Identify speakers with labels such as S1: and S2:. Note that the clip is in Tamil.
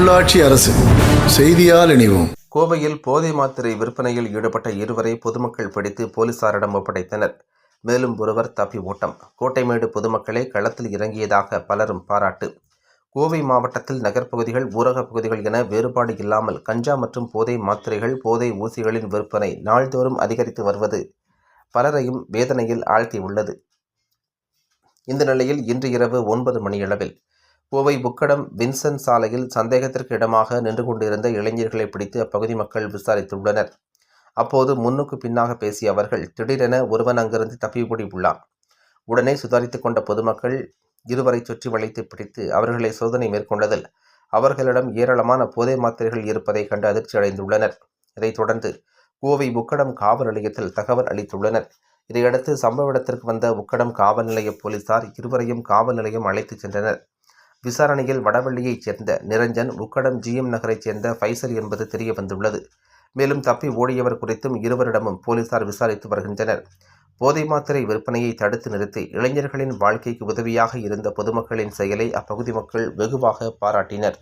S1: உள்ளாட்சி அரசு செய்தியால் இணைவோம்.
S2: கோவையில் போதை மாத்திரை விற்பனையில் ஈடுபட்ட இருவரை பொதுமக்கள் பிடித்து போலீசாரிடம் ஒப்படைத்தனர். மேலும் ஒருவர் தப்பி ஓட்டம். கோட்டைமேடு பொதுமக்களே களத்தில் இறங்கியதாக பலரும் பாராட்டு. கோவை மாவட்டத்தில் நகர்ப்பகுதிகள் ஊரகப் பகுதிகள் என வேறுபாடு இல்லாமல் கஞ்சா மற்றும் போதை மாத்திரைகள் போதை ஊசிகளின் விற்பனை நாள்தோறும் அதிகரித்து வருவது பலரையும் வேதனையில் ஆழ்த்தியுள்ளது. இந்த நிலையில் இன்று இரவு ஒன்பது மணியளவில் கோவை புக்கடம் வின்சன் சாலையில் சந்தேகத்திற்கு இடமாக நின்று கொண்டிருந்த இளைஞர்களை பிடித்து அப்பகுதி மக்கள் விசாரித்துள்ளனர். அப்போது முன்னுக்கு பின்னாக பேசிய அவர்கள் திடீரென ஒருவன் அங்கிருந்து தப்பி உள்ளான் உடனே சுதாரித்துக் கொண்ட பொதுமக்கள் இருவரை சுற்றி வளைத்து பிடித்து அவர்களை சோதனை மேற்கொண்டதில் அவர்களிடம் ஏராளமான போதை மாத்திரைகள் இருப்பதை கண்டு அதிர்ச்சி அடைந்துள்ளனர். இதைத் தொடர்ந்து கோவை உக்கடம் காவல் நிலையத்தில் தகவல் அளித்துள்ளனர். இதையடுத்து சம்பவ இடத்திற்கு வந்த உக்கடம் காவல் நிலைய போலீசார் இருவரையும் காவல் நிலையம் அழைத்துச் சென்றனர். விசாரணையில் வடவள்ளியைச் சேர்ந்த நிரஞ்சன் உக்கடம் ஜிஎம் நகரைச் சேர்ந்த ஃபைசல் என்பது தெரிய வந்துள்ளது. மேலும் தப்பி ஓடியவர் குறித்தும் இருவரிடமும் போலீசார் விசாரித்து வருகின்றனர். போதை மாத்திரை விற்பனையை தடுத்து நிறுத்தி இளைஞர்களின் வாழ்க்கைக்கு உதவியாக இருந்த பொதுமக்களின் செயலை அப்பகுதி மக்கள் வெகுவாக பாராட்டினர்.